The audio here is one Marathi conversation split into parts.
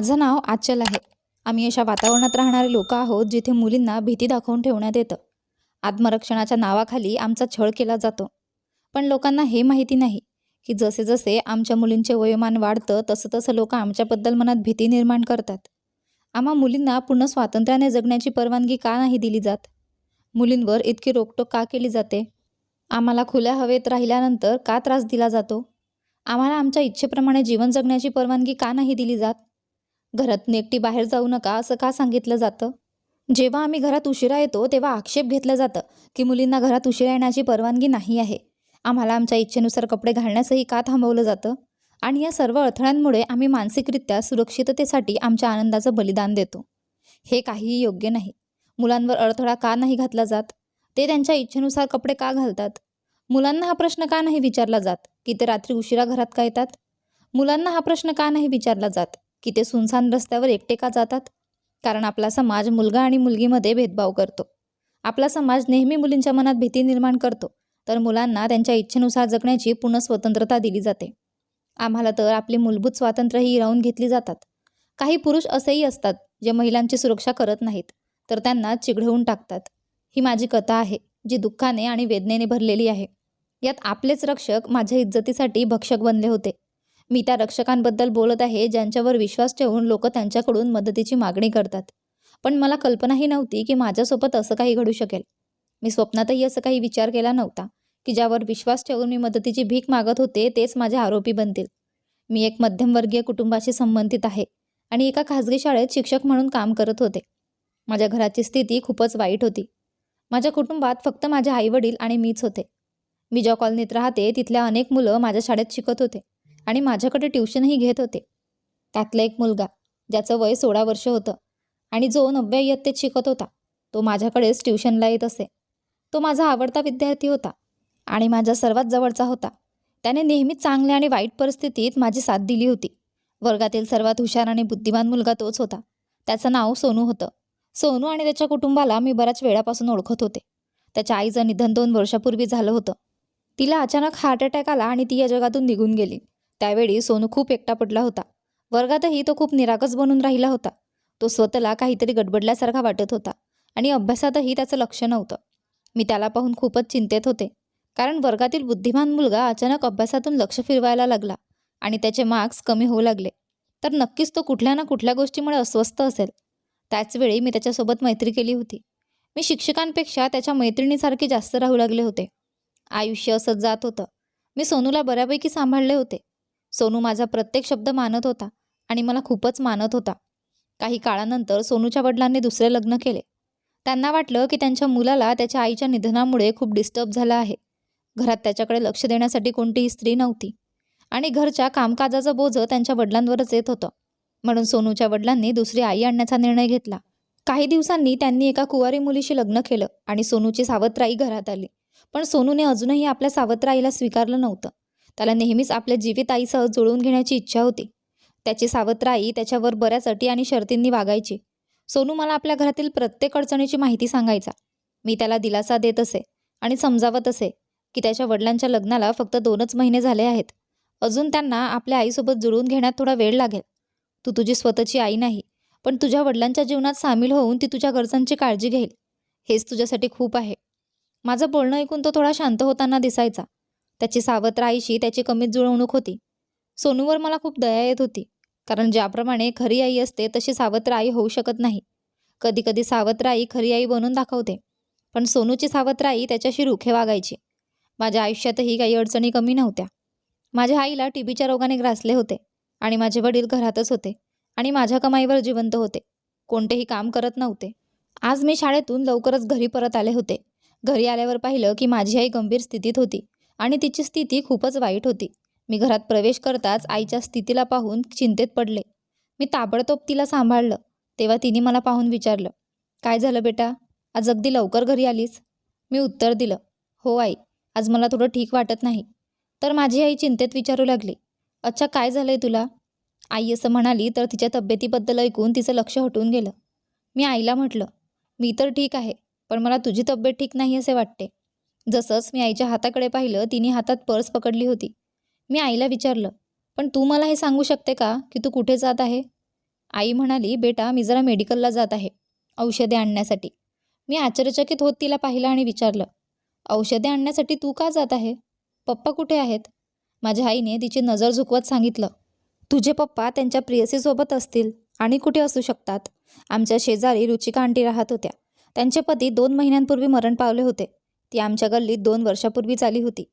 माझं नाव आचल आहे. आम्ही अशा वातावरणात राहणारे लोक आहोत जिथे मुलींना भीती दाखवून ठेवण्यात येतं. आत्मरक्षणाच्या नावाखाली आमचा छळ केला जातो. पण लोकांना हे माहिती नाही की जसे जसे आमच्या मुलींचे वयोमान वाढतं तसं तसं लोक आमच्याबद्दल मनात भीती निर्माण करतात. आम्हा मुलींना पूर्ण स्वातंत्र्याने जगण्याची परवानगी का नाही दिली जात? मुलींवर इतकी रोकटोक का केली जाते? आम्हाला खुल्या हवेत राहिल्यानंतर का त्रास दिला जातो? आम्हाला आमच्या इच्छेप्रमाणे जीवन जगण्याची परवानगी का नाही दिली जात? घरातून एकटी बाहेर जाऊ नका असं का सांगितलं जातं? जेव्हा आम्ही घरात उशिरा येतो तेव्हा आक्षेप घेतलं जातं की मुलींना घरात उशिरा येण्याची परवानगी नाही आहे. आम्हाला आमच्या इच्छेनुसार कपडे घालण्यासही का थांबवलं जातं? आणि या सर्व अडथळ्यांमुळे आम्ही मानसिकरित्या सुरक्षिततेसाठी आमच्या आनंदाचं बलिदान देतो. हे काहीही योग्य नाही. मुलांवर अडथळा का नाही घातला जात? ते त्यांच्या इच्छेनुसार कपडे का घालतात? मुलांना हा प्रश्न का नाही विचारला जात की ते रात्री उशिरा घरात का येतात? मुलांना हा प्रश्न का नाही विचारला जात? की ते सुनसान रस्त्यावर एकटे का जातात? कारण आपला समाज मुलगा आणि मुलगीमध्ये भेदभाव करतो. आपला समाज नेहमी मुलींच्या मनात भीती निर्माण करतो तर मुलांना त्यांच्या इच्छेनुसार जगण्याची पूर्ण स्वतंत्रता दिली जाते. आम्हाला तर आपली मूलभूत स्वातंत्र्यही हिरावून घेतली जातात. काही पुरुष असेही असतात जे महिलांची सुरक्षा करत नाहीत तर त्यांना चिघळवून टाकतात. ही माझी कथा आहे जी दुःखाने आणि वेदनेने भरलेली आहे. यात आपलेच रक्षक माझ्या इज्जतीसाठी भक्षक बनले होते. मी त्या रक्षकांबद्दल बोलत आहे ज्यांच्यावर विश्वास ठेवून लोक त्यांच्याकडून मदतीची मागणी करतात. पण मला कल्पनाही नव्हती की माझ्यासोबत असं काही घडू शकेल. मी स्वप्नातही असं काही विचार केला नव्हता की ज्यावर विश्वास ठेवून मी मदतीची भीक मागत होते तेच माझे आरोपी बनतील. मी एक मध्यमवर्गीय कुटुंबाशी संबंधित आहे आणि एका खाजगी शाळेत शिक्षक म्हणून काम करत होते. माझ्या घराची स्थिती खूपच वाईट होती. माझ्या कुटुंबात फक्त माझे आईवडील आणि मीच होते. मी ज्या कॉलनीत राहते तिथल्या अनेक मुलं माझ्या शाळेत शिकत होते. आणि माझ्याकडे ट्युशनही घेत होते. त्यातला एक मुलगा ज्याचं वय सोळा वर्ष होतं आणि जो नवव्या इयत्तेत शिकत होता तो माझ्याकडेच ट्युशनला येत असे. तो माझा आवडता विद्यार्थी होता आणि माझ्या सर्वात जवळचा होता. त्याने नेहमीच चांगल्या आणि वाईट परिस्थितीत माझी साथ दिली होती. वर्गातील सर्वात हुशार आणि बुद्धिमान मुलगा तोच होता. त्याचं नाव सोनू होतं. सोनू आणि त्याच्या कुटुंबाला मी बऱ्याच वेळापासून ओळखत होते. त्याच्या आईचं निधन दोन वर्षापूर्वी झालं होतं. तिला अचानक हार्ट अटॅक आला आणि ती या जगातून निघून गेली. त्यावेळी सोनू खूप एकटा पडला होता. वर्गातही तो खूप निरागस बनून राहिला होता. तो स्वतःला काहीतरी गडबडल्यासारखा वाटत होता आणि अभ्यासातही त्याचं लक्ष नव्हतं. मी त्याला पाहून खूपच चिंतेत होते. कारण वर्गातील बुद्धिमान मुलगा अचानक अभ्यासातून लक्ष फिरवायला लागला आणि त्याचे मार्क्स कमी होऊ लागले. तर नक्कीच तो कुठल्या ना कुठल्या गोष्टीमुळे अस्वस्थ असेल. त्याचवेळी मी त्याच्यासोबत मैत्री केली होती. मी शिक्षकांपेक्षा त्याच्या मैत्रिणीसारखे जास्त राहू लागले होते. आयुष्य असंच जात होतं. मी सोनूला बऱ्यापैकी सांभाळले होते. सोनू माझा प्रत्येक शब्द मानत होता आणि मला खूपच मानत होता. काही काळानंतर सोनूच्या वडिलांनी दुसरे लग्न केले. त्यांना वाटलं की त्यांच्या मुलाला त्याच्या आईच्या निधनामुळे खूप डिस्टर्ब झाला आहे. घरात त्याच्याकडे लक्ष देण्यासाठी कोणतीही स्त्री नव्हती. आणि घरच्या कामकाजाचं बोझं त्यांच्या वडिलांवरच येत होतं. म्हणून सोनूच्या वडिलांनी दुसरी आई आणण्याचा निर्णय घेतला. काही दिवसांनी त्यांनी एका कुवारी मुलीशी लग्न केलं आणि सोनूची सावत्र आई घरात आली. पण सोनूने अजूनही आपल्या सावत्र आईला स्वीकारलं नव्हतं. त्याला नेहमीच आपल्या जीवित आईसह जुळवून घेण्याची इच्छा होती. त्याची सावत्र आई त्याच्यावर बऱ्याच अटी आणि शर्तींनी वागायची. सोनू मला आपल्या घरातील प्रत्येक अडचणीची माहिती सांगायचा. मी त्याला दिलासा देत असे आणि समजावत असे की त्याच्या वडिलांच्या लग्नाला फक्त दोनच महिने झाले आहेत. अजून त्यांना आपल्या आईसोबत जुळवून घेण्यात थोडा वेळ लागेल. तू तुझी स्वतःची आई नाही पण तुझ्या वडिलांच्या जीवनात सामील होऊन ती तुझ्या गरजांची काळजी घेईल. हेच तुझ्यासाठी खूप आहे. माझं बोलणं ऐकून तो थोडा शांत होताना दिसायचा. त्याची सावत्र आईशी त्याची कमीत जुळवणूक होती. सोनूवर मला खूप दया येत होती. कारण ज्याप्रमाणे खरी आई असते तशी सावत्र आई होऊ शकत नाही. कधीकधी सावत्र आई खरी आई बनून दाखवते. पण सोनूची सावत्र आई त्याच्याशी रुखे वागायची. माझ्या आयुष्यातही काही अडचणी कमी नव्हत्या. माझ्या आईला टीबीच्या रोगाने ग्रासले होते आणि माझे वडील घरातच होते आणि माझ्या कमाईवर जिवंत होते. कोणतेही काम करत नव्हते. आज मी शाळेतून लवकरच घरी परत आले होते. घरी आल्यावर पाहिलं की माझी आई गंभीर स्थितीत होती. आणि तिची स्थिती खूपच वाईट होती. मी घरात प्रवेश करताच आईच्या स्थितीला पाहून चिंतेत पडले. मी ताबडतोब तिला सांभाळलं तेव्हा तिने मला पाहून विचारलं काय झालं बेटा? आज अगदी लवकर घरी आलीस? मी उत्तर दिलं हो आई आज मला थोडं ठीक वाटत नाही. तर माझी आई चिंतेत विचारू लागली अच्छा काय झालंय तुला? आई असं म्हणाली तर तिच्या तब्येतीबद्दल ऐकून तिचं लक्ष हटून गेलं. मी आईला म्हटलं मी तर ठीक आहे पण मला तुझी तब्येत ठीक नाही असे वाटते. जसंच मी आईच्या हाताकडे पाहिलं तिने हातात पर्स पकडली होती. मी आईला विचारलं पण तू मला हे सांगू शकते का की तू कुठे जात आहे? आई म्हणाली बेटा मी जरा मेडिकलला जात आहे औषधे आणण्यासाठी. मी आश्चर्यचकित होत तिला पाहिलं आणि विचारलं औषधे आणण्यासाठी तू का जात आहे? पप्पा कुठे आहेत? माझ्या आईने तिची नजर झुकवत सांगितलं तुझे पप्पा त्यांच्या प्रियसीसोबत असतील आणि कुठे असू शकतात? आमच्या शेजारी रुचिका आंटी राहत होत्या. त्यांचे पती दोन महिन्यांपूर्वी मरण पावले होते. ती आमच्या गल्लीत दोन वर्षापूर्वीच आली होती.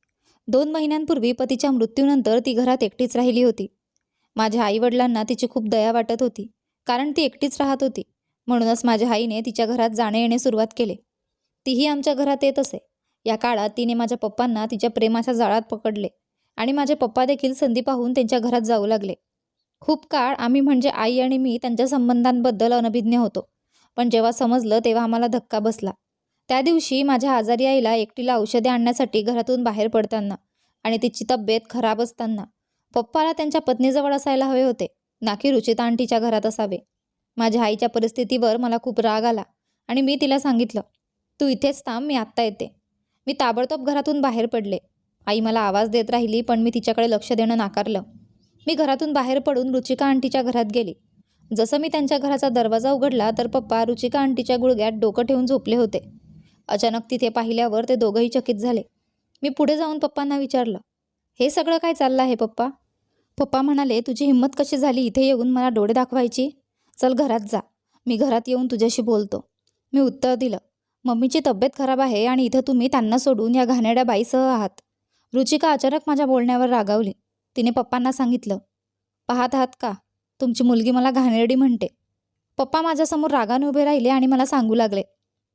दोन महिन्यांपूर्वी पतीच्या मृत्यूनंतर ती घरात एकटीच राहिली होती. माझ्या आईवडिलांना तिची खूप दया वाटत होती कारण ती एकटीच राहत होती. म्हणूनच माझ्या आईने तिच्या घरात जाणे येणे सुरुवात केले. तीही आमच्या घरात येत असे. या काळात तिने माझ्या पप्पांना तिच्या प्रेमाच्या जाळात पकडले आणि माझे पप्पा देखील संधी पाहून त्यांच्या घरात जाऊ लागले. खूप काळ आम्ही म्हणजे आई आणि मी त्यांच्या संबंधांबद्दल अनभिज्ञ होतो. पण जेव्हा समजलं तेव्हा आम्हाला धक्का बसला. त्या दिवशी माझ्या आजारी आईला एकटीला औषधे आणण्यासाठी घरातून बाहेर पडताना आणि तिची तब्येत खराब असताना पप्पाला त्यांच्या पत्नीजवळ असायला हवे होते. ना की रुचिता आंटीच्या घरात असावे. माझ्या आईच्या परिस्थितीवर मला खूप राग आला आणि मी तिला सांगितलं तू इथेच थांब मी आत्ता येते. मी ताबडतोब घरातून बाहेर पडले. आई मला आवाज देत राहिली पण मी तिच्याकडे लक्ष देणं नाकारलं. मी घरातून बाहेर पडून रुचिका आंटीच्या घरात गेली. जसं मी त्यांच्या घराचा दरवाजा उघडला तर पप्पा रुचिका आंटीच्या गुडघ्यात डोकं ठेवून झोपले होते. अचानक तिथे पाहिल्यावर ते दोघंही चकित झाले. मी पुढे जाऊन पप्पांना विचारलं हे सगळं काय चाललं आहे पप्पा? पप्पा म्हणाले तुझी हिंमत कशी झाली इथे येऊन मला डोळे दाखवायची? चल घरात जा मी घरात येऊन तुझ्याशी बोलतो. मी उत्तर दिलं मम्मीची तब्येत खराब आहे आणि इथं तुम्ही त्यांना सोडून या घाणेरड्या बाईसह आहात. रुचिका अचानक माझ्या बोलण्यावर रागावली. तिने पप्पांना सांगितलं पाहत आहात का? तुमची मुलगी मला घाणेरडी म्हणते. पप्पा माझ्यासमोर रागाने उभे राहिले आणि मला सांगू लागले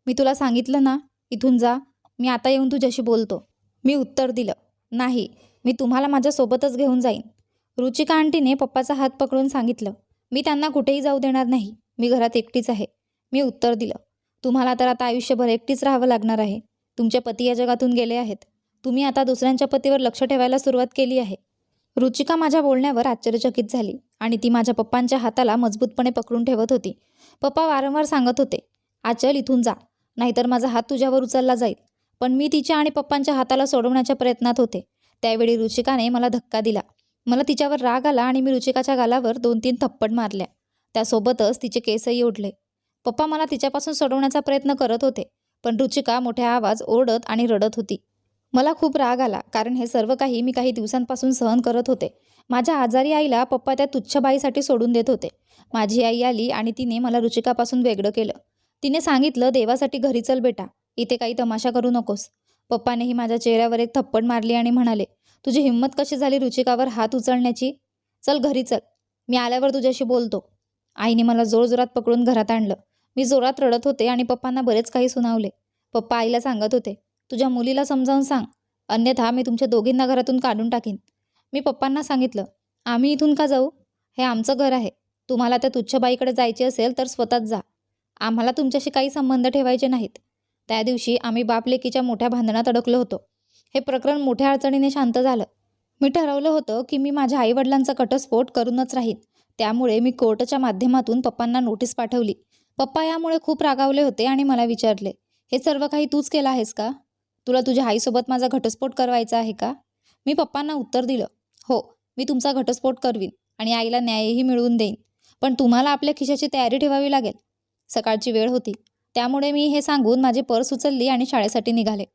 मी तुला सांगितलं ना इथून जा मी आता येऊन तुझ्याशी बोलतो. मी उत्तर दिलं नाही मी तुम्हाला माझ्यासोबतच घेऊन जाईन. रुचिका आंटीने पप्पाचा हात पकडून सांगितलं मी त्यांना कुठेही जाऊ देणार नाही मी घरात एकटीच आहे. मी उत्तर दिलं तुम्हाला तर आता आयुष्यभर एकटीच राहावं लागणार आहे. तुमचे पती या जगातून गेले आहेत. तुम्ही आता दुसऱ्यांच्या पतीवर लक्ष ठेवायला सुरुवात केली आहे. रुचिका माझ्या बोलण्यावर आश्चर्यचकित झाली आणि ती माझ्या पप्पांच्या हाताला मजबूतपणे पकडून ठेवत होती. पप्पा वारंवार सांगत होते आचल इथून जा. नाहीतर माझा हात तुझ्यावर उचलला जाईल. पण मी तिच्या आणि पप्पांच्या हाताला सोडवण्याच्या प्रयत्नात होते. त्यावेळी रुचिकाने मला धक्का दिला. मला तिच्यावर राग आला आणि मी रुचिकाच्या गालावर दोन तीन थप्पड मारल्या. त्यासोबतच तिचे केसही ओढले. पप्पा मला तिच्यापासून सोडवण्याचा प्रयत्न करत होते पण रुचिका मोठ्या आवाज ओरडत आणि रडत होती. मला खूप राग आला कारण हे सर्व काही मी काही दिवसांपासून सहन करत होते. माझ्या आजारी आईला पप्पा त्या तुच्छ बाईसाठी सोडून देत होते. माझी आई आली आणि तिने मला रुचिकापासून वेगळं केलं. तिने सांगितलं देवासाठी घरी चल बेटा इथे काही तमाशा करू नकोस. पप्पानेही माझ्या चेहऱ्यावर एक थप्पड मारली आणि म्हणाले तुझी हिंमत कशी झाली रुचिकावर हात उचलण्याची? चल घरी चल मी आल्यावर तुझ्याशी बोलतो. आईने मला जोरजोरात पकडून घरात आणलं. मी जोरात रडत होते आणि पप्पांना बरेच काही सुनावले. पप्पा आईला सांगत होते तुझ्या मुलीला समजावून सांग अन्यथा मी तुमच्या दोघींना घरातून काढून टाकीन. मी पप्पांना सांगितलं आम्ही इथून का जाऊ? हे आमचं घर आहे. तुम्हाला त्या तुच्छ बाईकडे जायचे असेल तर स्वतःच जा. आम्हाला तुमच्याशी काही संबंध ठेवायचे नाहीत. त्या दिवशी आम्ही बापलेकीच्या मोठ्या भांडणात अडकलो होतो. हे प्रकरण मोठ्या अडचणीने शांत झालं. मी ठरवलं होतं की मी माझ्या आईवडिलांचा घटस्फोट करूनच राहीन. त्यामुळे मी कोर्टाच्या माध्यमातून पप्पांना नोटीस पाठवली. पप्पा यामुळे खूप रागावले होते आणि मला विचारले हे सर्व काही तूच केलं आहेस का? तुला तुझ्या आईसोबत माझा घटस्फोट करवायचा आहे का? मी पप्पांना उत्तर दिलं हो मी तुमचा घटस्फोट करवीन आणि आईला न्यायही मिळवून देईन. पण तुम्हाला आपल्या खिशाची तयारी ठेवावी लागेल. सकाळची वेळ होती. त्यामुळे मी हे सांगून माझी पर्स उचलली आणि शाळेसाठी निघाले.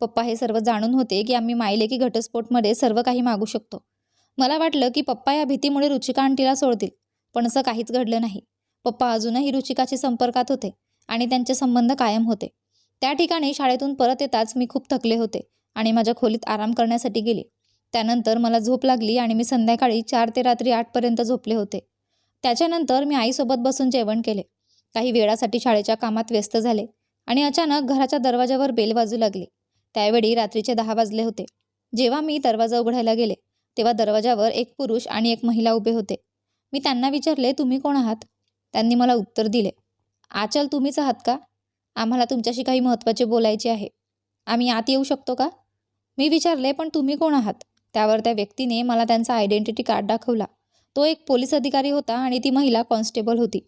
पप्पा हे सर्व जाणून होते की आम्ही मायले की घटस्फोटमध्ये सर्व काही मागू शकतो. मला वाटलं की पप्पा या भीतीमुळे रुचिका आंटीला सोडतील पण असं काहीच घडलं नाही. पप्पा अजूनही रुचिकाच्या संपर्कात होते आणि त्यांचे संबंध कायम होते. त्या ठिकाणी शाळेतून परत येताच मी खूप थकले होते आणि माझ्या खोलीत आराम करण्यासाठी गेले. त्यानंतर मला झोप लागली आणि मी संध्याकाळी चार ते रात्री आठपर्यंत झोपले होते. त्याच्यानंतर मी आईसोबत बसून जेवण केले. काही वेळासाठी शाळेच्या कामात व्यस्त झाले आणि अचानक घराच्या दरवाजावर बेल वाजू लागली. त्यावेळी रात्रीचे दहा वाजले होते. जेव्हा मी दरवाजा उघडायला गेले तेव्हा दरवाजावर एक पुरुष आणि एक महिला उभे होते. मी त्यांना विचारले तुम्ही कोण आहात? त्यांनी मला उत्तर दिले आचल तुम्हीच आहात का? आम्हाला तुमच्याशी काही महत्त्वाचे बोलायचे आहे. आम्ही आत येऊ शकतो का? मी विचारले पण तुम्ही कोण आहात? त्यावर त्या व्यक्तीने मला त्यांचा आयडेंटिटी कार्ड दाखवला. तो एक पोलीस अधिकारी होता आणि ती महिला कॉन्स्टेबल होती.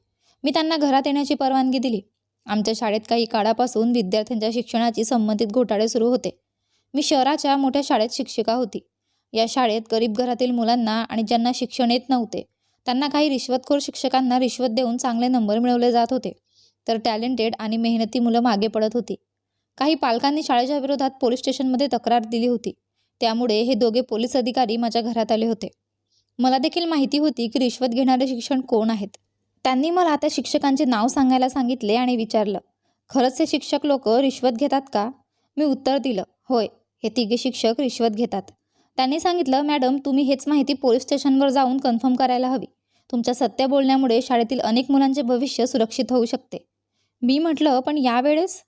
मी त्यांना घरात येण्याची परवानगी दिली. आमच्या शाळेत काही काळापासून विद्यार्थ्यांच्या शिक्षणाची संबंधित घोटाळे सुरू होते. मी शहराच्या मोठ्या शाळेत शिक्षिका होती. या शाळेत गरीब घरातील मुलांना आणि ज्यांना शिक्षण येत नव्हते त्यांना काही रिश्वतखोर शिक्षकांना रिश्वत देऊन चांगले नंबर मिळवले जात होते. तर टॅलेंटेड आणि मेहनती मुलं मागे पडत होती. काही पालकांनी शाळेच्या विरोधात पोलीस स्टेशनमध्ये तक्रार दिली होती. त्यामुळे हे दोघे पोलीस अधिकारी माझ्या घरात आले होते. मला देखील माहिती होती की रिश्वत घेणारे शिक्षण कोण आहेत. त्यांनी मला त्या शिक्षकांचे नाव सांगायला सांगितले आणि विचारलं खरंच हे शिक्षक लोक रिश्वत घेतात का? मी उत्तर दिलं होय हे तिघे शिक्षक रिश्वत घेतात. त्यांनी सांगितलं मॅडम तुम्ही हेच माहिती पोलीस स्टेशनवर जाऊन कन्फर्म करायला हवी. तुमच्या सत्य बोलण्यामुळे शाळेतील अनेक मुलांचे भविष्य सुरक्षित होऊ शकते. मी म्हटलं पण यावेळेस?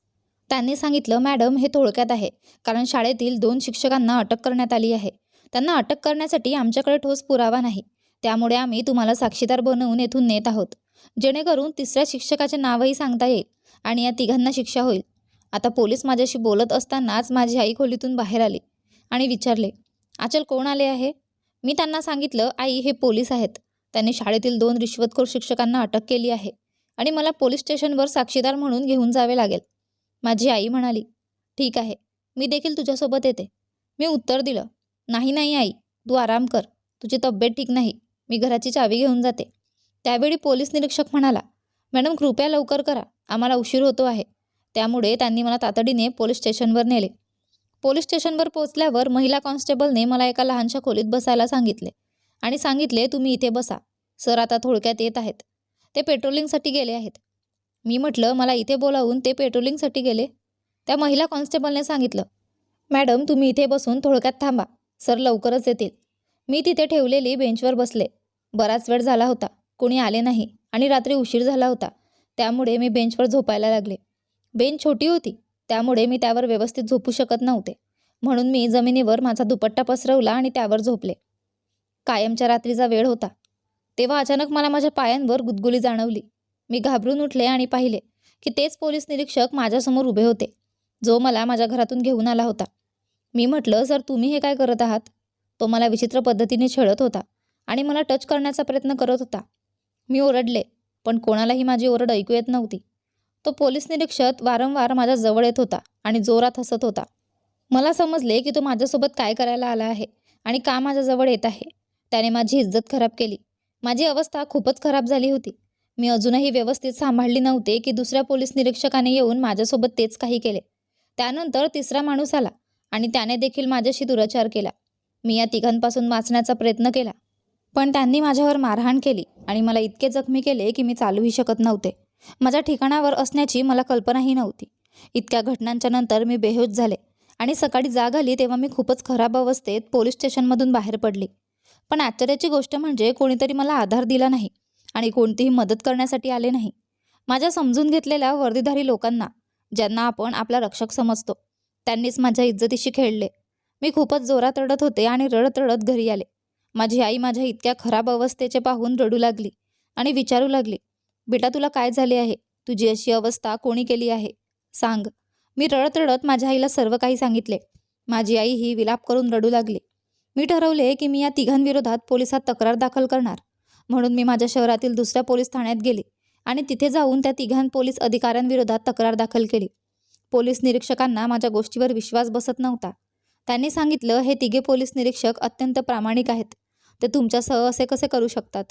त्यांनी सांगितलं मॅडम हे थोडक्यात आहे कारण शाळेतील दोन शिक्षकांना अटक करण्यात आली आहे. त्यांना अटक करण्यासाठी आमच्याकडे ठोस पुरावा नाही. त्यामुळे आम्ही तुम्हाला साक्षीदार बनवून येथून नेत आहोत. जेणेकरून तिसऱ्या शिक्षकाचे नावही सांगता येईल आणि या तिघांना शिक्षा होईल. आता पोलीस माझ्याशी बोलत असतानाच माझी आई खोलीतून बाहेर आली आणि विचारले आचल कोण आले आहे? मी त्यांना सांगितलं आई हे पोलीस आहेत. त्यांनी शाळेतील दोन रिश्वतखोर शिक्षकांना अटक केली आहे आणि मला पोलीस स्टेशनवर साक्षीदार म्हणून घेऊन जावे लागेल. माझी आई म्हणाली ठीक आहे मी देखील तुझ्यासोबत येते. मी उत्तर दिलं नाही नाही आई तू आराम कर. तुझी तब्येत ठीक नाही. मी घराची चावी घेऊन जाते. त्यावेळी पोलीस निरीक्षक म्हणाला मॅडम कृपया लवकर करा. आम्हाला उशीर होतो आहे. त्यामुळे त्यांनी मला तातडीने पोलीस स्टेशनवर नेले. पोलीस स्टेशनवर पोहोचल्यावर महिला कॉन्स्टेबलने मला एका लहानशा खोलीत बसायला सांगितले आणि सांगितले तुम्ही इथे बसा. सर आता थोडक्यात येत आहेत. ते पेट्रोलिंगसाठी गेले आहेत. मी म्हटलं मला इथे बोलावून ते पेट्रोलिंगसाठी गेले? त्या महिला कॉन्स्टेबलने सांगितलं मॅडम तुम्ही इथे बसून थोडक्यात थांबा. सर लवकरच येतील. मी तिथे ठेवलेली बेंचवर बसले. बराच वेळ झाला होता. कुणी आले नाही आणि रात्री उशीर झाला होता. त्यामुळे मी बेंचवर झोपायला लागले. बेंच छोटी होती. त्यामुळे मी त्यावर व्यवस्थित झोपू शकत नव्हते. म्हणून मी जमिनीवर माझा दुपट्टा पसरवला आणि त्यावर झोपले. कायमच्या रात्रीचा वेळ होता. तेव्हा अचानक मला माझ्या पायांवर गुदगुली जाणवली. मी घाबरून उठले आणि पाहिले की तेच पोलीस निरीक्षक माझ्यासमोर उभे होते. जो मला माझ्या घरातून घेऊन आला होता. मी म्हटलं सर तुम्ही हे काय करत आहात? तो मला विचित्र पद्धतीने छळत होता आणि मला टच करण्याचा प्रयत्न करत होता. मी ओरडले पण कोणालाही माझी ओरड ऐकू येत नव्हती. तो पोलीस निरीक्षक वारंवार माझ्या जवळ येत होता आणि जोरात हसत होता. मला समजले की तो माझ्यासोबत काय करायला आला आहे आणि का माझ्याजवळ येत आहे. त्याने माझी इज्जत खराब केली. माझी अवस्था खूपच खराब झाली होती. मी अजूनही व्यवस्थित सांभाळली नव्हते की दुसऱ्या पोलीस निरीक्षकाने येऊन माझ्यासोबत तेच काही केले. त्यानंतर तिसरा माणूस आला आणि त्याने देखील माझ्याशी दुराचार केला. मी या तिघांपासून वाचण्याचा प्रयत्न केला. पण त्यांनी माझ्यावर मारहाण केली आणि मला इतके जखमी केले की मी चालूही शकत नव्हते. माझ्या ठिकाणावर असण्याची मला कल्पनाही नव्हती. इतक्या घटनांच्या नंतर मी बेहोश झाले आणि सकाळी जाग आली तेव्हा मी खूपच खराब अवस्थेत पोलीस स्टेशनमधून बाहेर पडली. पण आश्चर्याची गोष्ट म्हणजे कोणीतरी मला आधार दिला नाही आणि कोणतीही मदत करण्यासाठी आले नाही. माझ्या समजून घेतलेल्या वर्दीधारी लोकांना ज्यांना आपण आपला रक्षक समजतो त्यांनीच माझ्या इज्जतीशी खेळले. मी खूपच जोरात रडत होते आणि रडत रडत घरी आले. माझी आई माझ्या इतक्या खराब अवस्थेचे पाहून रडू लागली आणि विचारू लागली बेटा तुला काय झाले आहे? तुझी अशी अवस्था कोणी केली आहे? सांग. मी रडत रडत माझ्या आईला सर्व काही सांगितले. माझी आई ही विलाप करून रडू लागली. मी ठरवले की मी या तिघांविरोधात पोलिसात तक्रार दाखल करणार. म्हणून मी माझ्या शहरातील दुसऱ्या पोलीस ठाण्यात गेले आणि तिथे जाऊन त्या तिघां पोलीस अधिकाऱ्यांविरोधात तक्रार दाखल केली. पोलीस निरीक्षकांना माझ्या गोष्टीवर विश्वास बसत नव्हता. त्यांनी सांगितलं हे तिघे पोलीस निरीक्षक अत्यंत प्रामाणिक आहेत. ते तुमच्यासह असे कसे करू शकतात?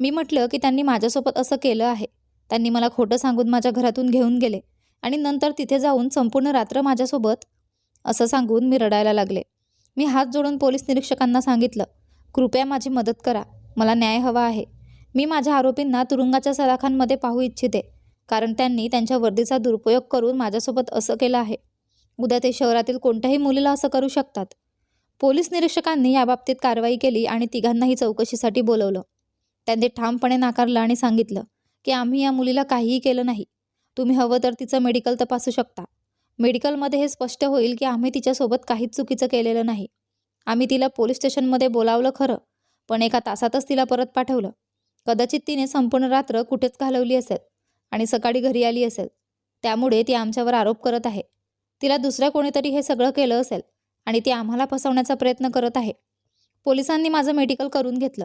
मी म्हटलं की त्यांनी माझ्यासोबत असं केलं आहे. त्यांनी मला खोटं सांगून माझ्या घरातून घेऊन गेले आणि नंतर तिथे जाऊन संपूर्ण रात्र माझ्यासोबत असं सांगून मी रडायला लागले. मी हात जोडून पोलीस निरीक्षकांना सांगितलं कृपया माझी मदत करा. मला न्याय हवा आहे. मी माझ्या आरोपींना तुरुंगाच्या सलाखांमध्ये पाहू इच्छिते कारण त्यांनी त्यांच्या वर्दीचा दुरुपयोग करून माझ्यासोबत असं केलं आहे. उद्या ते शहरातील कोणत्याही मुलीला असं करू शकतात. पोलीस निरीक्षकांनी याबाबतीत कारवाई केली आणि तिघांनाही चौकशीसाठी बोलवलं. त्यांनी ठामपणे नाकारलं आणि सांगितलं की आम्ही या मुलीला काहीही केलं नाही. तुम्ही हवं तर तिचं मेडिकल तपासू शकता. मेडिकलमध्ये हे स्पष्ट होईल की आम्ही तिच्यासोबत काहीच चुकीचं केलेलं नाही. आम्ही तिला पोलीस स्टेशनमध्ये बोलावलं खरं पण एका तासातच तिला परत पाठवलं. कदाचित तिने संपूर्ण रात्र कुठेच घालवली असेल आणि सकाळी घरी आली असेल. त्यामुळे ती आमच्यावर आरोप करत आहे. तिला दुसऱ्या कोणीतरी हे सगळं केलं असेल आणि ती आम्हाला फसवण्याचा प्रयत्न करत आहे. पोलिसांनी माझं मेडिकल करून घेतलं.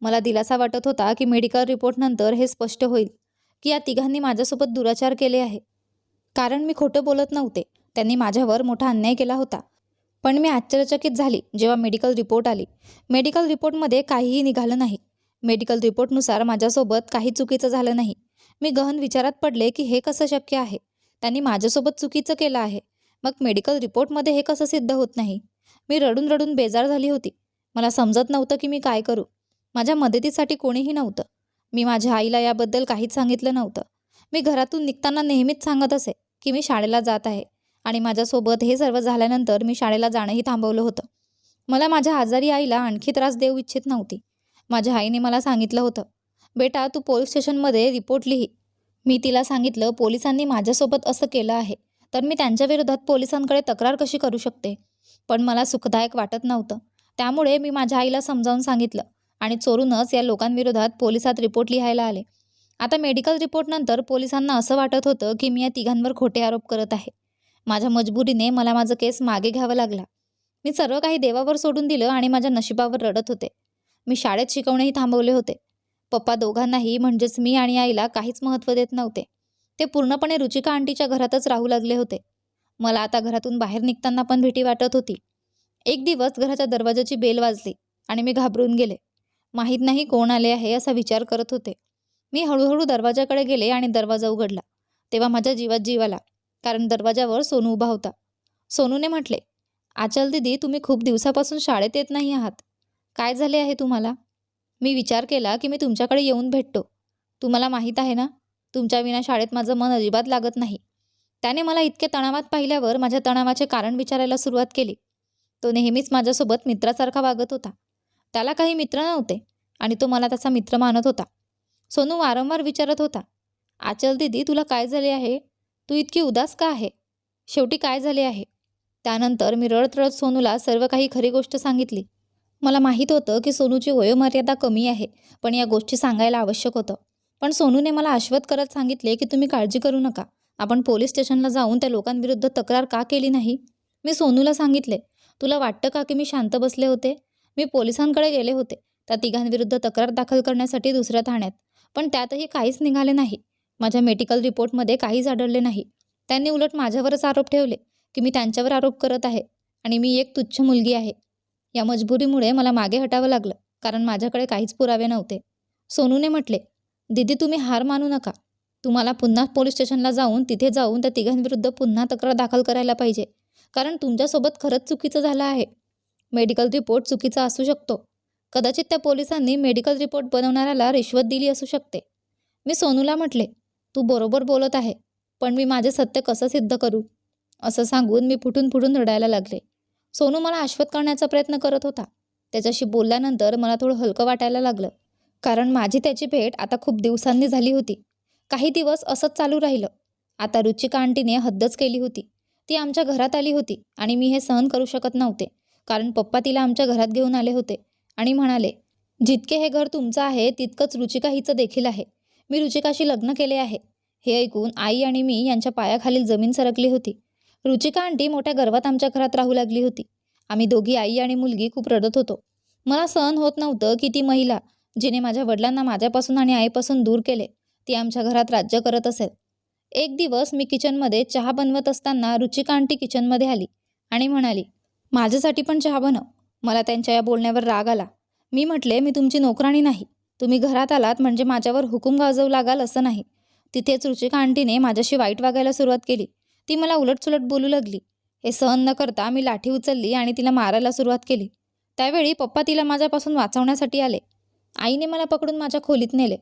मला दिलासा वाटत होता की मेडिकल रिपोर्टनंतर हे स्पष्ट होईल की या तिघांनी माझ्यासोबत दुराचार केले आहे. कारण मी खोटं बोलत नव्हते. त्यांनी माझ्यावर मोठा अन्याय केला होता. पण मी आश्चर्यचकित झाली जेव्हा मेडिकल रिपोर्ट आली. मेडिकल रिपोर्टमध्ये काहीही निघालं नाही. मेडिकल रिपोर्टनुसार माझ्यासोबत काही चुकीचं झालं नाही. मी गहन विचारात पडले की हे कसं शक्य आहे? त्यांनी माझ्यासोबत चुकीचं केलं आहे. मग मेडिकल रिपोर्टमध्ये हे कसं सिद्ध होत नाही? मी रडून रडून बेजार झाली होती. मला समजत नव्हतं की मी काय करू. माझ्या मदतीसाठी कोणीही नव्हतं. मी माझ्या आईला याबद्दल काहीच सांगितलं नव्हतं. मी घरातून निघताना नेहमीच सांगत असे की मी शाळेला जात आहे आणि माझ्यासोबत हे सर्व झाल्यानंतर मी शाळेला जाणंही थांबवलं होतं. मला माझ्या आजारी आईला आणखी त्रास देऊ इच्छित नव्हती. माझ्या आईने मला सांगितलं होतं बेटा तू पोलीस स्टेशनमध्ये रिपोर्ट लिही. मी तिला सांगितलं पोलिसांनी माझ्यासोबत असं केलं आहे. तर मी त्यांच्या विरोधात पोलिसांकडे तक्रार कशी करू शकते? पण मला सुखदायक वाटत नव्हतं. त्यामुळे मी माझ्या आईला समजावून सांगितलं आणि चोरूनच या लोकांविरोधात पोलिसात रिपोर्ट लिहायला आले. आता मेडिकल रिपोर्टनंतर पोलिसांना असं वाटत होतं की मी या तिघांवर खोटे आरोप करत आहे. माझ्या मजबुरीने मला माझं केस मागे घ्यावा लागला. मी सर्व काही देवावर सोडून दिलं आणि माझ्या नशिबावर रडत होते. मी शाळेत शिकवणेही थांबवले होते. पप्पा दोघांनाही म्हणजेच मी आणि आईला काहीच महत्त्व देत नव्हते. ते पूर्णपणे रुचिका आंटीच्या घरातच राहू लागले होते. मला आता घरातून बाहेर निघताना पण भीती वाटत होती. एक दिवस घराच्या दरवाजाची बेल वाजली आणि मी घाबरून गेले. माहीत नाही कोण आले आहे असा विचार करत होते. मी हळूहळू दरवाजाकडे गेले आणि दरवाजा उघडला. तेव्हा माझ्या जीवात जीव आला कारण दरवाजावर सोनू उभा होता. सोनूने म्हटले आचल दिदी तुम्ही खूप दिवसापासून शाळेत येत नाही आहात. काय झाले आहे तुम्हाला? मी विचार केला की मी तुमच्याकडे येऊन भेटतो. तुम्हाला माहीत आहे ना? तुमच्या विना शाळेत माझं मन अजिबात लागत नाही. त्याने मला इतके तणावात पाहिल्यावर माझ्या तणावाचे कारण विचारायला सुरुवात केली. तो नेहमीच माझ्यासोबत मित्रासारखा वागत होता. त्याला काही मित्र नव्हते आणि तो मला त्याचा मित्र मानत होता. सोनू वारंवार विचारत होता आचल दिदी तुला काय झाले आहे? तू इतकी उदास का आहे? शेवटी काय झाले आहे? त्यानंतर मी रडत रडत सोनूला सर्व काही खरी गोष्ट सांगितली. मला माहीत होतं की सोनूची वयोमर्यादा कमी आहे पण या गोष्टी सांगायला आवश्यक होतं. पण सोनूने मला आश्वत करत सांगितले की तुम्ही काळजी करू नका. आपण पोलीस स्टेशनला जाऊन त्या लोकांविरुद्ध तक्रार का केली नाही? मी सोनूला सांगितले तुला वाटतं का की मी शांत बसले होते? मी पोलिसांकडे गेले होते. त्या तिघांविरुद्ध तक्रार दाखल करण्यासाठी दुसऱ्या ठाण्यात. पण त्यातही काहीच निघाले नाही. माझ्या मेडिकल रिपोर्टमध्ये काहीच आढळले नाही. त्यांनी उलट माझ्यावरच आरोप ठेवले की मी त्यांच्यावर आरोप करत आहे आणि मी एक तुच्छ मुलगी आहे. या मजबुरीमुळे मला मागे हटावं लागलं कारण माझ्याकडे काहीच पुरावे नव्हते. सोनूने म्हटले दीदी तुम्ही हार मानू नका. तुम्हाला पुन्हा पोलीस स्टेशनला जाऊन तिथे जाऊन त्या तिघांविरुद्ध पुन्हा तक्रार दाखल करायला पाहिजे कारण तुमच्यासोबत खरंच चुकीचं झालं आहे. मेडिकल रिपोर्ट चुकीचा असू शकतो. कदाचित त्या पोलिसांनी मेडिकल रिपोर्ट बनवणाऱ्याला रिश्वत दिली असू शकते. मी सोनूला म्हटले तू बरोबर बोलत आहे पण मी माझे सत्य कसं सिद्ध करू? असं सांगून मी फुटून फुटून रडायला लागले. सोनू मला आश्वत करण्याचा प्रयत्न करत होता. त्याच्याशी बोलल्यानंतर मला थोडं हलकं वाटायला लागलं. कारण माझी त्याची भेट आता खूप दिवसांनी झाली होती. काही दिवस असंच चालू राहिलं. आता रुचिका आंटीने हद्दच केली होती. ती आमच्या घरात आली होती आणि मी हे सहन करू शकत नव्हते. कारण पप्पा तिला आमच्या घरात घेऊन आले होते आणि म्हणाले जितके हे घर तुमचं आहे तितकंच रुचिका हिचं देखील आहे. मी रुचिकाशी लग्न केले आहे. हे ऐकून आई आणि मी यांच्या पायाखालील जमीन सरकली होती. रुचिका आंटी मोठ्या गर्वात आमच्या घरात राहू लागली होती. आम्ही दोघी आई आणि मुलगी खूप रडत होतो. मला सहन होत नव्हतं की ती महिला जिने माझ्या वडिलांना माझ्यापासून आणि आईपासून दूर केले ती आमच्या घरात राज्य करत असेल. एक दिवस मी किचनमध्ये चहा बनवत असताना रुचिका आंटी किचनमध्ये आली आणि म्हणाली माझ्यासाठी पण चहा बनव. मला त्यांच्या या बोलण्यावर राग आला. मी म्हटले मी तुमची नोकराणी नाही. तुम्ही घरात आलात म्हणजे माझ्यावर हुकूम गाजवू लागाल असं नाही. तिथेच रुचिका आंटीने माझ्याशी वाईट वागायला सुरुवात केली. ती मला उलटसुलट बोलू लागली. हे सहन न करता मी लाठी उचलली आणि तिला मारायला सुरुवात केली. त्यावेळी पप्पा तिला माझ्यापासून वाचवण्यासाठी आले. आईने मला पकडून माझ्या खोलीत नेले.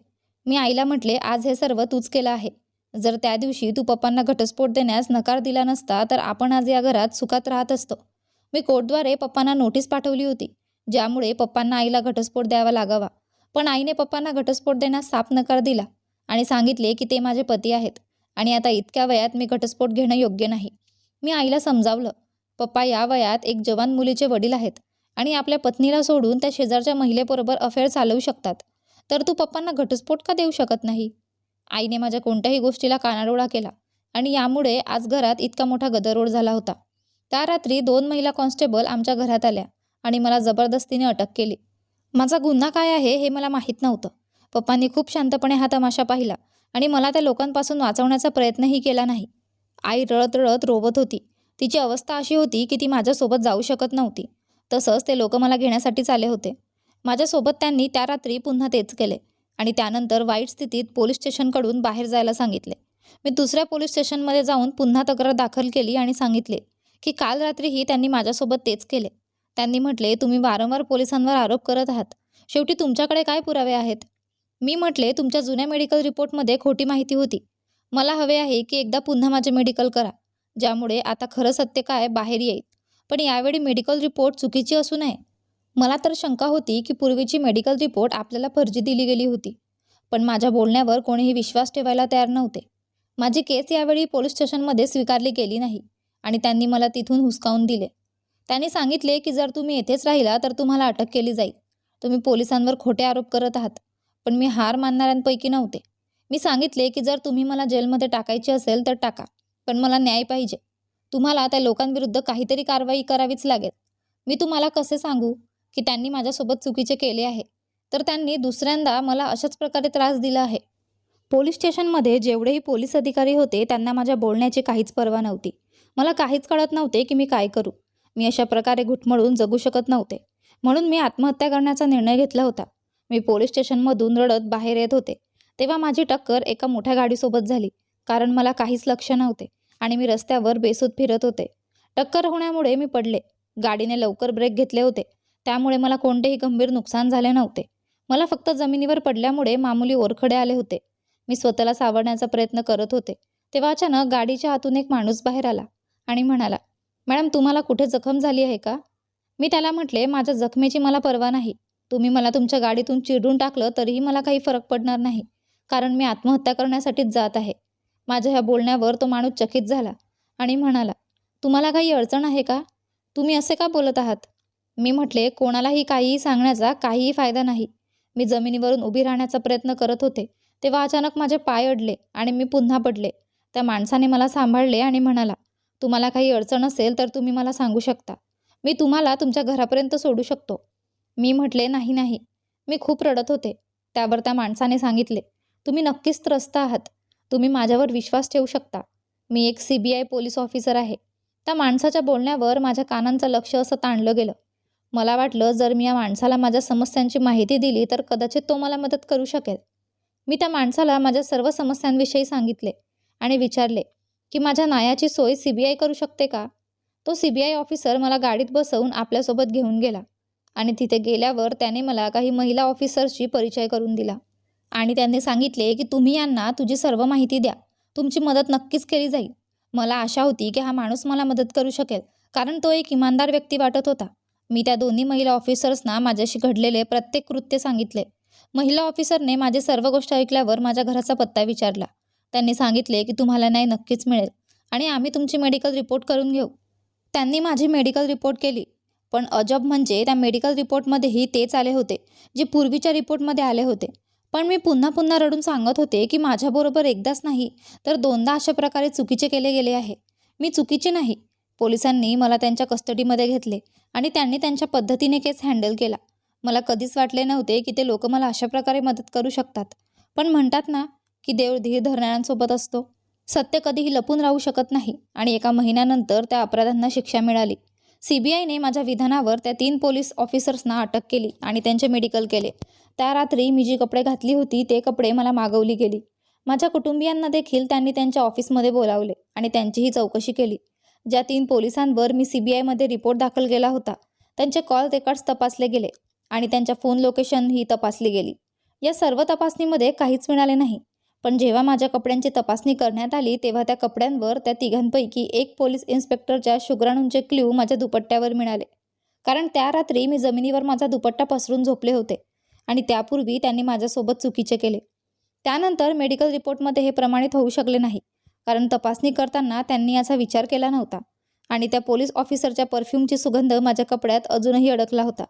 मी आईला म्हटले आज हे सर्व तूच केलं आहे. जर त्या दिवशी तू पप्पांना घटस्फोट देण्यास नकार दिला नसता तर आपण आज या घरात सुखात राहत असतो. मी कोर्टद्वारे पप्पांना नोटीस पाठवली होती ज्यामुळे पप्पांना आईला घटस्फोट द्यावा लागावा. पण आईने पप्पांना घटस्फोट देण्यास साफ नकार दिला आणि सांगितले की ते माझे पती आहेत. आणि आता इतक्या वयात मी घटस्फोट घेणं योग्य नाही. मी आईला समजावलं पप्पा या वयात एक जवान मुलीचे वडील आहेत आणि आपल्या पत्नीला सोडून त्या शेजारच्या महिलेबरोबर अफेअर चालवू शकतात. तर तू पप्पांना घटस्फोट का देऊ शकत नाही? आईने माझ्या कोणत्याही गोष्टीला कानाडोळा केला आणि यामुळे आज घरात इतका मोठा गदरोळ झाला होता. त्या रात्री दोन महिला कॉन्स्टेबल आमच्या घरात आल्या आणि मला जबरदस्तीने अटक केली. माझा गुन्हा काय आहे हे मला माहीत नव्हतं. पप्पांनी खूप शांतपणे हा तमाशा पाहिला आणि मला त्या लोकांपासून वाचवण्याचा प्रयत्नही केला नाही. आई रडत रडत रोवत होती. तिची अवस्था अशी होती की ती माझ्यासोबत जाऊ शकत नव्हती. तसंच ते लोक मला घेण्यासाठीच आले होते. माझ्यासोबत त्यांनी त्या रात्री पुन्हा तेच केले आणि त्यानंतर वाईट स्थितीत पोलीस स्टेशनकडून बाहेर जायला सांगितले. मी दुसऱ्या पोलीस स्टेशनमध्ये जाऊन पुन्हा तक्रार दाखल केली आणि सांगितले की काल रात्रीही त्यांनी माझ्यासोबत तेच केले. त्यांनी म्हटले तुम्ही वारंवार पोलिसांवर आरोप करत आहात. शेवटी तुमच्याकडे काय पुरावे आहेत? मी म्हटले तुमच्या जुन्या मेडिकल रिपोर्टमध्ये खोटी माहिती होती. मला हवे आहे की एकदा पुन्हा माझे मेडिकल करा ज्यामुळे आता खरं सत्य काय बाहेर येईल. पण यावेळी मेडिकल रिपोर्ट चुकीची असू नये. मला तर शंका होती की पूर्वीची मेडिकल रिपोर्ट आपल्याला फर्जी दिली गेली होती. पण माझ्या बोलण्यावर कोणीही विश्वास ठेवायला तयार नव्हते. माझी केस यावेळी पोलीस स्टेशनमध्ये स्वीकारली गेली नाही आणि त्यांनी मला तिथून हुसकावून दिले. त्यांनी सांगितले की जर तुम्ही येथेच राहिला तर तुम्हाला अटक केली जाईल. तुम्ही पोलिसांवर खोटे आरोप करत आहात. पण मी हार मानणाऱ्यांपैकी नव्हते. मी सांगितले की जर तुम्ही मला जेलमध्ये टाकायचे असेल तर टाका पण मला न्याय पाहिजे. तुम्हाला त्या लोकांविरुद्ध काहीतरी कारवाई करावीच लागेल. मी तुम्हाला कसे सांगू की त्यांनी माझ्यासोबत चुकीचे केले आहे? तर त्यांनी दुसऱ्यांदा मला अशाच प्रकारे त्रास दिला आहे. पोलीस स्टेशनमध्ये जेवढेही पोलीस अधिकारी होते त्यांना माझ्या बोलण्याची काहीच पर्वा नव्हती. मला काहीच कळत नव्हते की मी काय करू. मी अशा प्रकारे घुटमळून जगू शकत नव्हते. म्हणून मी आत्महत्या करण्याचा निर्णय घेतला होता. मी पोलीस स्टेशनमधून रडत बाहेर येत होते. तेव्हा माझी टक्कर एका मोठ्या गाडीसोबत झाली कारण मला काहीच लक्ष नव्हते आणि मी रस्त्यावर बेसूत फिरत होते. टक्कर होण्यामुळे मी पडले. गाडीने लवकर ब्रेक घेतले होते. त्यामुळे मला कोणतेही गंभीर नुकसान झाले नव्हते. मला फक्त जमिनीवर पडल्यामुळे मामूली ओरखडे आले होते. मी स्वतःला सावरण्याचा प्रयत्न करत होते. तेव्हा अचानक गाडीच्या हातून एक माणूस बाहेर आला आणि म्हणाला मॅडम तुम्हाला कुठे जखम झाली आहे का? मी त्याला म्हटले माझ्या जखमेची मला पर्वा नाही. तुम्ही मला तुमच्या गाडीतून चिरडून टाकलं तरीही मला काही फरक पडणार नाही. कारण मी आत्महत्या करण्यासाठीच जात आहे. माझ्या ह्या बोलण्यावर तो माणूस चकित झाला आणि म्हणाला तुम्हाला काही अडचण आहे का? तुम्ही असे का बोलत आहात? मी म्हटले कोणालाही काहीही सांगण्याचा काहीही फायदा नाही. मी जमिनीवरून उभी राहण्याचा प्रयत्न करत होते. तेव्हा अचानक माझे पाय अडले आणि मी पुन्हा पडले. त्या माणसाने मला सांभाळले आणि म्हणाला तुम्हाला काही अडचण असेल तर तुम्ही मला सांगू शकता. मी तुम्हाला तुमच्या घरापर्यंत सोडू शकतो. मी म्हटले नाही नाही. मी खूप रडत होते. त्यावर त्या माणसाने सांगितले तुम्ही नक्कीच त्रस्त आहात. तुम्ही माझ्यावर विश्वास ठेवू शकता. मी एक C B I police officer आहे. त्या माणसाच्या बोलण्यावर माझ्या कानांचं लक्ष असं ताणलं गेलं. मला वाटलं जर मी या माणसाला माझ्या समस्यांची माहिती दिली तर कदाचित तो मला मदत करू शकेल. मी त्या माणसाला माझ्या सर्व समस्यांविषयी सांगितले आणि विचारले की माझ्या नायाची सोय सी बी आय करू शकते का? तो सी बी आय ऑफिसर मला गाडीत बसवून आपल्यासोबत घेऊन गेला. आणि तिथे गेल्यावर त्याने मला काही महिला ऑफिसर्सची परिचय करून दिला. आणि त्यांनी सांगितले की तुम्ही यांना तुझी सर्व माहिती द्या. तुमची मदत नक्कीच केली जाईल. मला आशा होती की हा माणूस मला मदत करू शकेल कारण तो एक इमानदार व्यक्ती वाटत होता. मी त्या दोन्ही महिला ऑफिसर्सना माझ्याशी घडलेले प्रत्येक कृत्य सांगितले. महिला ऑफिसरने माझे सर्व गोष्ट ऐकल्यावर माझ्या घराचा पत्ता विचारला. त्यांनी सांगितले की तुम्हाला नाही नक्कीच मिळेल आणि आम्ही तुमची मेडिकल रिपोर्ट करून घेऊ. त्यांनी माझी मेडिकल रिपोर्ट केली. पण अजब म्हणजे त्या मेडिकल रिपोर्टमध्येही तेच आले होते जे पूर्वीच्या रिपोर्टमध्ये आले होते. पण मी पुन्हा पुन्हा रडून सांगत होते की माझ्याबरोबर एकदाच नाही तर दोनदा अशा प्रकारे चुकीचे केले गेले आहे. मी चुकीचे नाही. पोलिसांनी मला त्यांच्या कस्टडीमध्ये घेतले आणि त्यांनी त्यांच्या पद्धतीने केस हँडल केला. मला कधीच वाटले नव्हते की ते लोक मला अशा प्रकारे मदत करू शकतात. पण म्हणतात ना की देव धीर धरणाऱ्यांसोबत असतो. सत्य कधीही लपून राहू शकत नाही आणि एका महिन्यानंतर त्या अपराधांना शिक्षा मिळाली. सी बी आयने माझ्या विधानावर त्या तीन पोलीस ऑफिसर्सना अटक केली आणि त्यांचे मेडिकल केले. त्या रात्री मी जी कपडे घातली होती ते कपडे मला मागवली गेली. माझ्या कुटुंबियांना देखील त्यांनी त्यांच्या ऑफिसमध्ये बोलावले आणि त्यांचीही चौकशी केली. ज्या तीन पोलिसांवर मी सी बी आयमध्ये रिपोर्ट दाखल केला होता त्यांचे कॉल रेकॉर्ड्स तपासले गेले आणि त्यांच्या फोन लोकेशन ही तपासली गेली. या सर्व तपासणीमध्ये काहीच मिळाले नाही. पण जेव्हा माझ्या कपड्यांची तपासणी करण्यात आली तेव्हा त्या कपड्यांवर त्या तिघांपैकी एक पोलीस इन्स्पेक्टरच्या शुग्राणूंचे क्ल्यू माझ्या दुपट्ट्यावर मिळाले. कारण त्या रात्री मी जमिनीवर माझा दुपट्टा पसरून झोपले होते आणि त्यापूर्वी त्यांनी माझ्यासोबत चुकीचे केले. त्यानंतर मेडिकल रिपोर्टमध्ये हे प्रमाणित होऊ शकले नाही कारण तपासणी करताना त्यांनी याचा विचार केला नव्हता आणि त्या पोलीस ऑफिसरच्या परफ्यूमची सुगंध माझ्या कपड्यात अजूनही अडकला होता.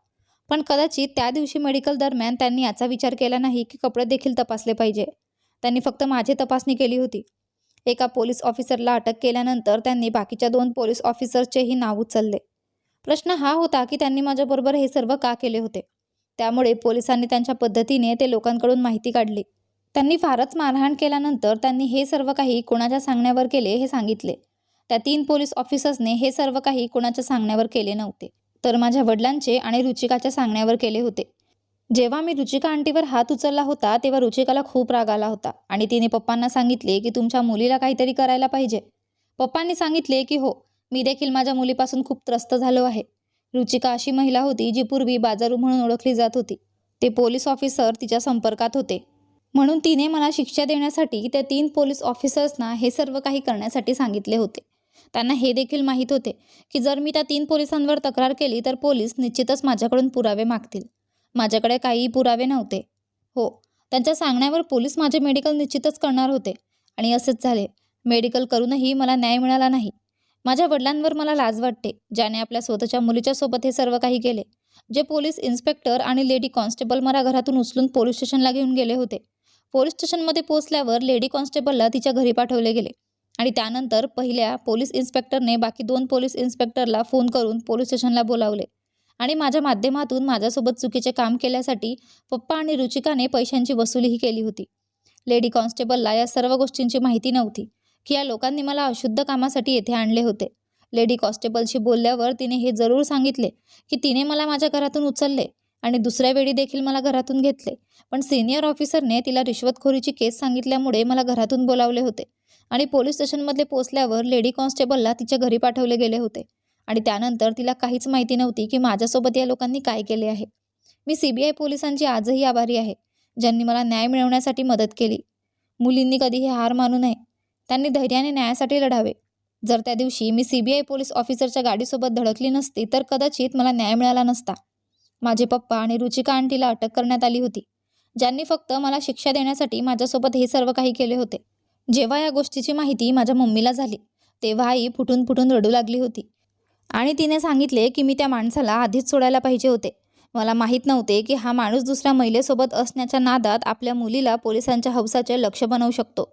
पण कदाचित त्या दिवशी मेडिकल दरम्यान त्यांनी याचा विचार केला नाही की कपडे देखील तपासले पाहिजे. त्यांनी फक्त माझी तपासणी केली होती. एका पोलीस ऑफिसरला अटक केल्यानंतर त्यांनी बाकीच्या दोन पोलीस ऑफिसर्सचेही नाव उचलले. प्रश्न हा होता की त्यांनी माझ्याबरोबर हे सर्व का केले होते? त्यामुळे पोलिसांनी त्यांच्या पद्धतीने ते लोकांकडून माहिती काढली. त्यांनी फारच मारहाण केल्यानंतर त्यांनी हे सर्व काही कोणाच्या सांगण्यावर केले हे सांगितले. त्या तीन पोलीस ऑफिसर्सने हे सर्व काही कोणाच्या सांगण्यावर केले नव्हते तर माझ्या वडिलांचे आणि रुचिकाच्या सांगण्यावर केले होते. जेव्हा मी रुचिका आंटीवर हात उचलला होता तेव्हा रुचिकाला खूप राग आला होता आणि तिने पप्पांना सांगितले की तुमच्या मुलीला काहीतरी करायला पाहिजे. पप्पांनी सांगितले की हो मी देखील माझ्या मुलीपासून खूप त्रस्त झालो आहे. रुचिका अशी महिला होती जी पूर्वी बाजारू म्हणून ओळखली जात होती. ते पोलीस ऑफिसर तिच्या संपर्कात होते. म्हणून तिने मला शिक्षा देण्यासाठी त्या तीन पोलीस ऑफिसर्सना हे सर्व काही करण्यासाठी सांगितले होते. त्यांना हे देखील माहीत होते की जर मी त्या तीन पोलिसांवर तक्रार केली तर पोलीस निश्चितच माझ्याकडून पुरावे मागतील. माझ्याकडे काहीही पुरावे नव्हते. हो त्यांच्या सांगण्यावर पोलीस माझे मेडिकल निश्चितच करणार होते. आणि असेच झाले. मेडिकल करूनही मला न्याय मिळाला नाही. माझ्या वडिलांवर मला लाज वाटते ज्याने आपल्या स्वतःच्या मुलीच्या सोबत हे सर्व काही केले. जे पोलीस इन्स्पेक्टर आणि लेडी कॉन्स्टेबल मला घरातून उचलून पोलीस स्टेशनला घेऊन गेले होते. पोलीस स्टेशनमध्ये पोहोचल्यावर लेडी कॉन्स्टेबलला तिच्या घरी पाठवले गेले. आणि त्यानंतर पहिल्या पोलीस इन्स्पेक्टरने बाकी दोन पोलीस इन्स्पेक्टरला फोन करून पोलीस स्टेशनला बोलावले. आणि माझ्या माध्यमातून माझ्यासोबत चुकीचे काम केल्यासाठी पप्पा आणि रुचिकाने पैशांची वसुलीही केली होती. लेडी कॉन्स्टेबलला या सर्व गोष्टींची माहिती नव्हती की या लोकांनी मला अशुद्ध कामासाठी येथे आणले होते. लेडी कॉन्स्टेबलशी बोलल्यावर तिने हे जरूर सांगितले की तिने मला माझ्या घरातून उचलले आणि दुसऱ्या वेळी देखील मला घरातून घेतले. पण सिनियर ऑफिसरने तिला रिश्वतखोरीची केस सांगितल्यामुळे मला घरातून बोलावले होते आणि पोलीस स्टेशनमधले पोचल्यावर लेडी कॉन्स्टेबलला तिच्या घरी पाठवले गेले होते. आणि त्यानंतर तिला काहीच माहिती नव्हती की माझ्यासोबत या लोकांनी काय केले आहे. मी सी बी आय पोलिसांची आजही आभारी आहे. ज्यांनी मला न्याय मिळवण्यासाठी मदत केली. मुलींनी कधीही हार मानू नये. त्यांनी धैर्याने न्यायासाठी लढावे. जर त्या दिवशी मी सी बी आय पोलीस ऑफिसरच्या गाडीसोबत धडकली नसती तर कदाचित मला न्याय मिळाला नसता. माझे पप्पा आणि रुचिका आंटीला अटक करण्यात आली होती. ज्यांनी फक्त मला शिक्षा देण्यासाठी माझ्यासोबत हे सर्व काही केले होते. जेव्हा या गोष्टीची माहिती माझ्या मम्मीला झाली तेव्हा आई फुटून फुटून रडू लागली होती. आणि तिने सांगितले की मी त्या माणसाला आधीच सोडायला पाहिजे होते. मला माहीत नव्हते की हा माणूस दुसऱ्या महिलेसोबत असण्याच्या नादात आपल्या मुलीला पोलिसांच्या हौसाचे लक्ष बनवू शकतो.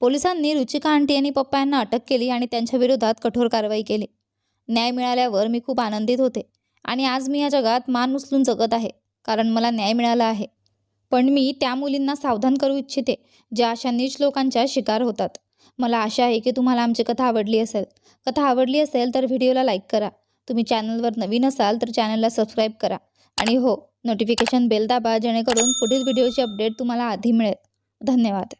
पोलिसांनी रुचिका आंटी आणि पप्पा यांना अटक केली आणि त्यांच्या विरोधात कठोर कारवाई केली. न्याय मिळाल्यावर मी खूप आनंदित होते आणि आज मी या जगात मान उचलून जगत आहे कारण मला न्याय मिळाला आहे. पण मी त्या मुलींना सावधान करू इच्छिते ज्या अशा नीच लोकांच्या शिकार होतात. मला आशा आहे की तुम्हाला आमची कथा आवडली असेल. कथा आवडली असेल तर व्हिडिओला लाईक करा. तुम्ही चॅनलवर नवीन असाल तर चॅनलला सबस्क्राईब करा. आणि हो नोटिफिकेशन बेल दाबा जेणेकरून पुढील व्हिडिओची अपडेट तुम्हाला आधी मिळेल. धन्यवाद.